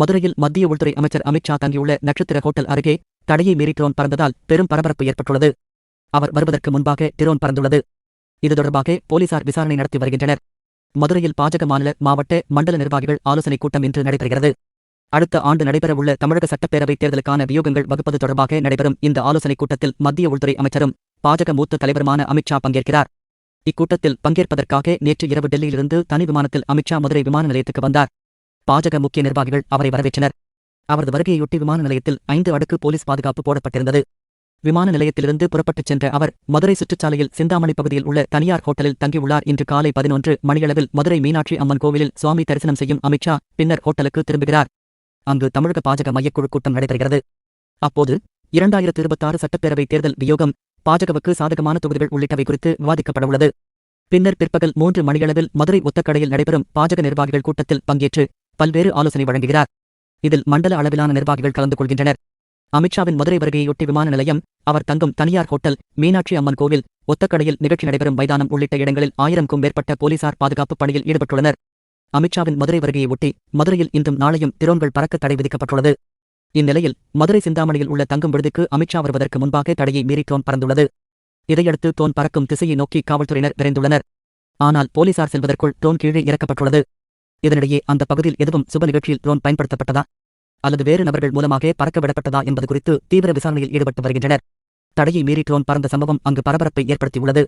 மதுரையில் மத்திய உள்துறை அமைச்சர் அமித்ஷா தங்கியுள்ள நட்சத்திர ஹோட்டல் அருகே தடையை மீறி ட்ரோன் பறந்ததால் பெரும் பரபரப்பு ஏற்பட்டுள்ளது. அவர் வருவதற்கு முன்பாக ட்ரோன் பறந்துள்ளது. இது தொடர்பாக போலீசார் விசாரணை நடத்தி வருகின்றனர். மதுரையில் பாஜக மாநில மாவட்ட மண்டல நிர்வாகிகள் ஆலோசனைக் கூட்டம் இன்று நடைபெறுகிறது. அடுத்த ஆண்டு நடைபெறவுள்ள தமிழக சட்டப்பேரவைத் தேர்தலுக்கான வியூகங்கள் வகுப்பது தொடர்பாக நடைபெறும் இந்த ஆலோசனைக் கூட்டத்தில் மத்திய உள்துறை அமைச்சரும் பாஜக மூத்த தலைவருமான அமித்ஷா பங்கேற்கிறார். இக்கூட்டத்தில் பங்கேற்பதற்காக நேற்று இரவு டெல்லியிலிருந்து தனி விமானத்தில் அமித்ஷா மதுரை விமான நிலையத்துக்கு வந்தார். பாஜக முக்கிய நிர்வாகிகள் அவரை வரவேற்றனர். அவரது வருகையொட்டி விமான நிலையத்தில் ஐந்து அடுக்கு போலீஸ் பாதுகாப்பு போடப்பட்டிருந்தது. விமான நிலையத்திலிருந்து புறப்பட்டுச் சென்ற அவர் மதுரை சுற்றுச்சாலையில் சிந்தாமணி பகுதியில் உள்ள தனியார் ஹோட்டலில் தங்கியுள்ளார் இன்று காலை பதினொன்று மணியளவில் மதுரை மீனாட்சி அம்மன் கோவிலில் சுவாமி தரிசனம் செய்யும் அமித்ஷா பின்னர் ஹோட்டலுக்கு திரும்புகிறார். அங்கு தமிழக பாஜக மையக்குழு கூட்டம் நடைபெறுகிறது. அப்போது இரண்டாயிரத்து இருபத்தாறு சட்டப்பேரவை தேர்தல் வியோகம் பாஜகவுக்கு சாதகமான தொகுதிகள் உள்ளிட்டவை குறித்து விவாதிக்கப்படவுள்ளது பின்னர் பிற்பகல் மூன்று மணியளவில் மதுரை ஒத்தக்கடையில் நடைபெறும் பாஜக நிர்வாகிகள் கூட்டத்தில் பங்கேற்று பல்வேறு ஆலோசனை வழங்குகிறார். இதில் மண்டல அளவிலான நிர்வாகிகள் கலந்து கொள்கின்றனர். அமித்ஷாவின் மதுரை வருகையொட்டி விமான நிலையம் அவர் தங்கும் தனியார் ஹோட்டல் மீனாட்சி அம்மன் கோவில் ஒத்தக்கடையில் நிகழ்ச்சி நடைபெறும் மைதானம் உள்ளிட்ட இடங்களில் ஆயிரம்க்கும் மேற்பட்ட போலீசார் பாதுகாப்பு பணியில் ஈடுபட்டுள்ளனர். அமித்ஷாவின் மதுரை வருகையை ஒட்டி மதுரையில் இன்றும் நாளையும் திரோன்கள் பறக்க தடை விதிக்கப்பட்டுள்ளது. இந்நிலையில் மதுரை சிந்தாமணியில் உள்ள தங்கும் விடுதிக்கு அமித்ஷா வருவதற்கு முன்பாக தடையை மீறி ட்ரோன் பறந்துள்ளது. இதையடுத்து தோன் பறக்கும் திசையை நோக்கி காவல்துறையினர் விரைந்துள்ளனர். ஆனால் போலீசார் செல்வதற்குள் ட்ரோன் கீழே இறக்கப்பட்டுள்ளது. இதனிடையே அந்த பகுதியில் எதுவும் சுப நிகழ்ச்சியில் ட்ரோன் பயன்படுத்தப்பட்டதா? அல்லது வேறு நபர்கள் மூலமாக பறக்க விடப்பட்டதா என்பது குறித்து தீவிர விசாரணையில் ஈடுபட்டு வருகின்றனர். தடையை மீறி ட்ரோன் பறந்த சம்பவம் அங்கு பரபரப்பை ஏற்படுத்தியுள்ளது.